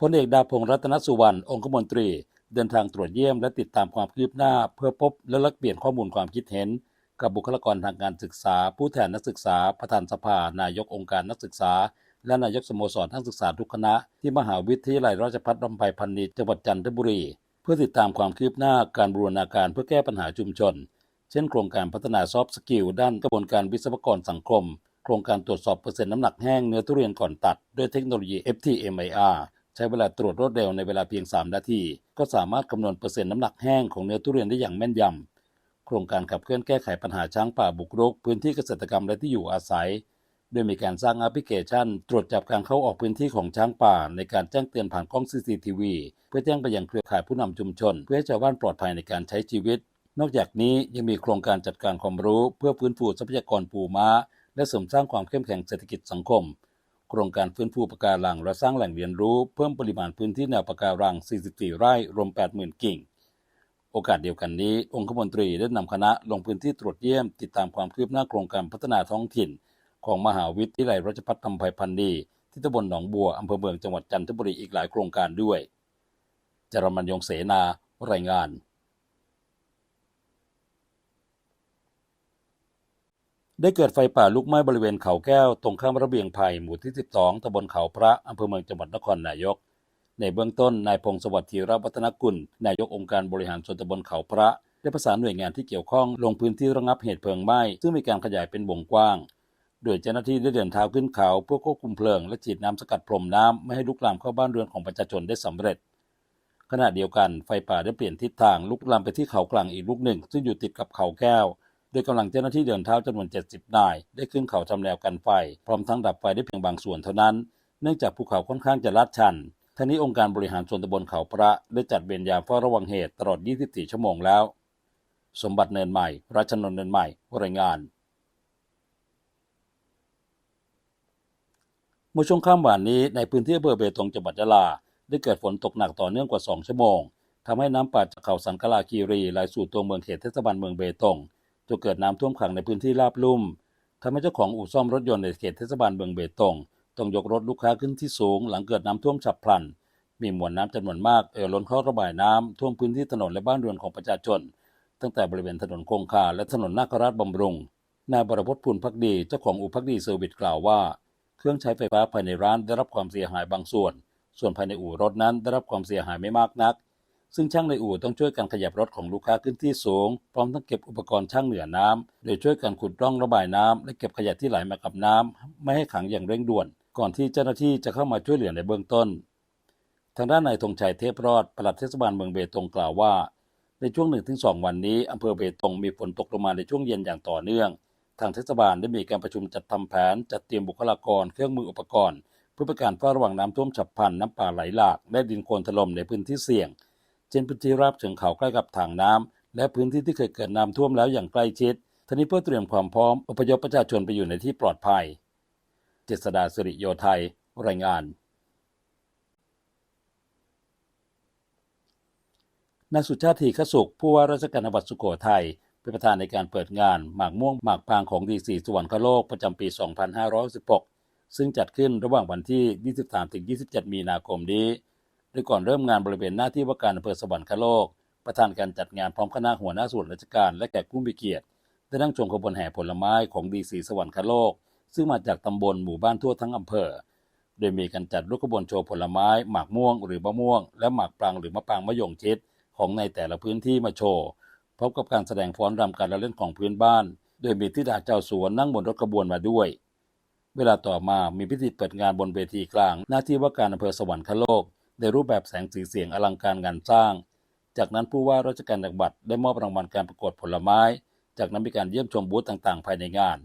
พลเอกดาพงษ์รัตนสุวรรณองคมนตรี เดินทางตรวจเยี่ยมและติดตามความคืบหน้า เพื่อพบและแลกเปลี่ยนข้อมูลความคิดเห็น กับบุคลากรทางการศึกษา ผู้แทนนักศึกษา ประธานสภา นายกองค์การนักศึกษา และนายกสโมสรนักศึกษาทุกคณะ ที่มหาวิทยาลัยราชภัฏลำไพพันนีจังหวัดจันทบุรี เพื่อติดตามความคืบหน้าการบูรณาการเพื่อแก้ปัญหาชุมชน เช่น โครงการพัฒนาซอฟต์สกิลด้านกระบวนการวิศวกรสังคม โครงการตรวจสอบเปอร์เซ็นต์น้ำหนักแห้งเนื้อทุเรียนก่อนตัดด้วยเทคโนโลยี FTMIR ใช้เวลาตรวจรวดเร็วในเวลาเพียง 3 นาที ก็สามารถคำนวณเปอร์เซ็นต์น้ำหนักแห้งของเนื้อทุเรียนได้อย่างแม่นยำ โครงการขับเคลื่อนแก้ไขปัญหาช้างป่าบุกรุก พื้นที่เกษตรกรรมและที่อยู่อาศัย โดยมีการสร้างแอปพลิเคชัน ตรวจจับการเข้าออกพื้นที่ของช้างป่า ในการแจ้งเตือนผ่านกล้อง CCTV เพื่อแจ้งไปยังเครือข่ายผู้นำชุมชน เพื่อให้ชาวบ้านปลอดภัยในการใช้ชีวิต นอกจากนี้ยังมีโครงการจัดการความรู้ เพื่อฟื้นฟูทรัพยากรปูม้า และเสริมสร้างความเข้มแข็งเศรษฐกิจสังคม โครงการฟื้นฟูปะการังและสร้างแหล่งเรียนรู้เพิ่มปริมาณพื้นที่แนวปะการัง 44 ไร่รวม 80,000 กิ่ง โอกาสเดียวกันนี้ องคมนตรีได้นำคณะลงพื้นที่ตรวจเยี่ยม ติดตามความคืบหน้าโครงการพัฒนาท้องถิ่น ของมหาวิทยาลัยราชภัฏลำไพพันนีที่ตำบลหนองบัวอำเภอเมืองจังหวัดจันทบุรีอีกหลายโครงการด้วยจรมันยงเสนา รายงาน ได้เกิดไฟป่าลุกไหม้บริเวณเขาแก้วตรงข้ามระเบียงไผ่หมู่ที่ 12 ตำบลเขาพระอำเภอเมืองจังหวัดนครนายก ในเบื้องต้นนายพงศวัสดิ์ธีรวัฒนกุล นายกองค์การบริหารส่วนตำบลเขาพระ ได้ประสานหน่วยงานที่เกี่ยวข้องลงพื้นที่ระงับเหตุเพลิงไหม้ซึ่งมีการขยายเป็นวงกว้าง โดยเจ้าหน้าที่ได้เดินเท้าขึ้นเขาเพื่อควบคุมเพลิงและฉีดน้ำสกัดพรมน้ำไม่ให้ลุกลามเข้าบ้านเรือนของประชาชนได้สำเร็จขณะเดียวกันไฟป่าได้เปลี่ยนทิศทางลุกลามไปที่เขากลางอีกลูกหนึ่ง ซึ่งอยู่ติดกับเขาแก้ว ดยกำลังเจ้าหน้าที่เดินเท้าจำนวน 70 นาย ได้ขึ้นเขาทำแนวกันไฟ พร้อมทั้งดับไฟได้เพียงบางส่วนเท่านั้น เนื่องจากภูเขาค่อนข้างจะลาดชันทั้งนี้องค์การบริหารส่วนตำบลเขาพระได้จัดเวรยามเฝ้าระวังเหตุตลอด 24 ชั่วโมงแล้ว สมบัติเนินใหม่ราชนนท์เนินใหม่รายงานเมื่อช่วงค่ำวานนี้ในพื้นที่อำเภอเบตงจังหวัดยะลา ได้เกิดฝนตกหนักต่อเนื่องกว่า 2 ชั่วโมงทำให้น้ำป่าจากเขาสันกลาคีรีไหลสู่ตัวเมืองเขตเทศบาลเมืองเบตง จนเกิดน้ำท่วมขังในพื้นที่ราบลุ่มทำให้เจ้าของอู่ซ่อมรถยนต์ในเขตเทศบาลเมืองเบตงต้องยกรถลูกค้าขึ้นที่สูง หลังเกิดน้ำท่วมฉับพลัน มีมวลน้ำจำนวนมากเอ่อล้นเข้าระบายน้ำท่วมพื้นที่ถนนและบ้านเรือนของประชาชน ตั้งแต่บริเวณถนนคงคาและถนนนาคราชบำรุงนายบรพจน์พูนพักดีเจ้าของอู่พักดีเซอร์วิสกล่าวว่า เครื่องใช้ไฟฟ้าภายในร้านได้รับความเสียหายบางส่วน ส่วนภายในอู่รถนั้นได้รับความเสียหายไม่มากนัก ซึ่งช่างในอู่ต้องช่วยกันขยับรถของลูกค้าขึ้นที่สูง พร้อมทั้งเก็บอุปกรณ์ช่างเหนือน้ำโดยช่วยกันขุดร่องระบายน้ำและเก็บขยะที่ไหลมากับน้ำไม่ให้ขังอย่างเร่งด่วน ก่อนที่เจ้าหน้าที่จะเข้ามาช่วยเหลือในเบื้องต้น ทางด้านนายธงชัยเทพรอดปลัดเทศบาลเมืองเบตงกล่าวว่า ในช่วง1-2วันนี้อำเภอเบตงมีฝนตกลงมาในช่วงเย็นอย่างต่อเนื่อง ทางเทศบาลได้มีการประชุมจัดทำแผน จัดเตรียมบุคลากร เครื่องมืออุปกรณ์เพื่อประการเฝ้าระวังน้ำท่วมฉับพลัน น้ำป่าไหลหลากและดินโคลนถล่มในพื้นที่เสี่ยง เช่นพื้นที่ราบเชิงเขาใกล้กับทางน้ำและพื้นที่ที่เคยเกิดน้ำท่วมแล้วอย่างใกล้ชิดทั้งนี้เพื่อเตรียมความพร้อมอพยพประชาชนไปอยู่ในที่ปลอดภัย เจษดาสิริโยไทย รายงานนายสุชาติทีขสุข ผู้ว่าราชการจังหวัดสุโขทัยเป็นประธานในการเปิดงาน หมากม่วงหมากพางของดีสีสวรรคโลกประจำปี 2516 ซึ่งจัดขึ้นระหว่างวันที่ 23-27 มีนาคมนี้ ดยก่อนเริ่มงานบริเวณหน้าที่ว่าการอำเภอสวรรคโลก ประธานการจัดงานพร้อมคณะหัวหน้าส่วนราชการและแขกผู้มีเกียรติ ได้นั่งชมขบวนแห่ผลไม้ของดีสีสวรรคโลก ซึ่งมาจากตำบลหมู่บ้านทั่วทั้งอำเภอ โดยมีการจัดรูปขบวนโชว์ผลไม้หมากม่วง หรือมะม่วง และหมากปรางหรือมะปรางมะยงชิดของในแต่ละพื้นที่มาโชว์พร้อมกับการแสดงฟ้อนรำการละเล่นของพื้นบ้าน โดยมีทิดาเจ้าสวนนั่งบนรถขบวนมาด้วย เวลาต่อมามีพิธีเปิดงานบนเวทีกลาง หน้าที่ว่าการอำเภอสวรรคโลก ในรูปแบบแสงสีเสียงอลังการงานสร้าง จากนั้นผู้ว่าราชการจังหวัดได้มอบรางวัลการประกวดผลไม้ จากนั้นมีการเยี่ยมชมบูธต่างๆ ภายในงาน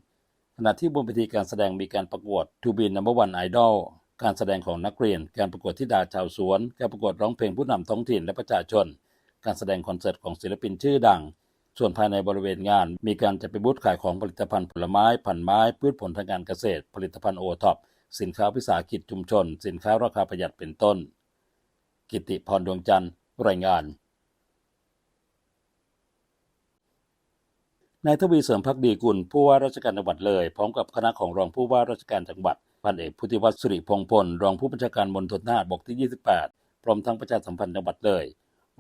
ขณะที่บนเวทีการแสดงมีการประกวด To be number one idol การแสดงของนักเรียน การประกวดทิดาชาวสวน การประกวดร้องเพลงผู้นำท้องถิ่นและประชาชน การแสดงคอนเสิร์ตของศิลปินชื่อดัง ส่วนภายในบริเวณงาน มีการจัดเป็นบูธขายของผลิตภัณฑ์ผลไม้พันไม้พืชผลทางการเกษตร ผลิตภัณฑ์โอท็อปสินค้าวิสาหกิจชุมชน สินค้าราคาประหยัดเป็นต้น กิติพรดวงจันทร์ รายงาน นายทวีเสริมพักดีกุลผู้ว่าราชการจังหวัดเลย พร้อมกับคณะของรองผู้ว่าราชการจังหวัด พันเอกพุทธิวัฒน์สุริพงษ์พล รองผู้บัญชาการมณฑลทหารบกที่ 28 พร้อมทั้งประชาสัมพันธ์จังหวัดเลย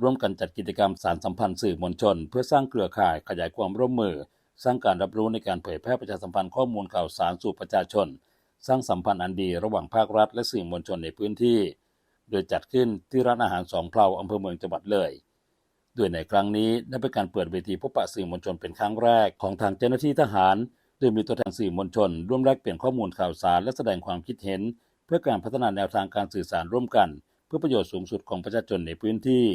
ร่วมกันจัดกิจกรรมสารสัมพันธ์สื่อมวลชน เพื่อสร้างเครือข่ายขยายความร่วมมือ สร้างการรับรู้ในการเผยแพร่ประชาสัมพันธ์ข้อมูลข่าวสารสู่ประชาชน สร้างสัมพันธ์อันดีระหว่างภาครัฐและสื่อมวลชนในพื้นที่ โดยจัดขึ้นที่ร้านอาหารสองเพลาอำเภอเมืองจังหวัดเลยโดยในครั้งนี้ได้เป็นการเปิดเวทีพบปะสื่อมวลชนเป็นครั้งแรกของทางเจ้าหน้าที่ทหาร โดยมีตัวแทนสื่อมวลชน ร่วมแลกเปลี่ยนข้อมูลข่าวสารและแสดงความคิดเห็น เพื่อการพัฒนาแนวทางการสื่อสารร่วมกัน เพื่อประโยชน์สูงสุดของประชาชนในพื้นที่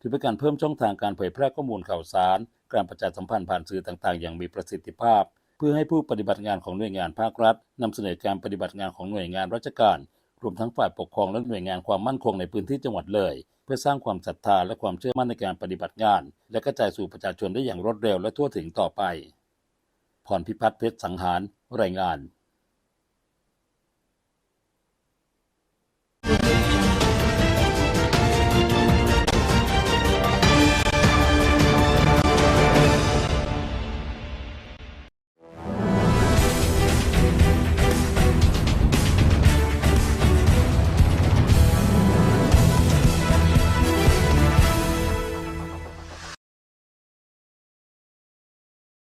ถือเป็นการเพิ่มช่องทางการเผยแพร่ข้อมูลข่าวสาร การประชาสัมพันธ์ผ่านสื่อต่างๆ อย่างมีประสิทธิภาพ เพื่อให้ผู้ปฏิบัติงานของหน่วยงานภาครัฐนำเสนอการปฏิบัติงานของหน่วยงานราชการ วมทั้งฝ่ายปกครองและหน่วยงานความมั่นคงในพื้นที่จังหวัดเลย เพื่อสร้างความศรัทธาและความเชื่อมั่นในการปฏิบัติงาน และกระจายสู่ประชาชนได้อย่างรวดเร็วและทั่วถึงต่อไป พรพิพัฒน์เพชรสังหาร รายงาน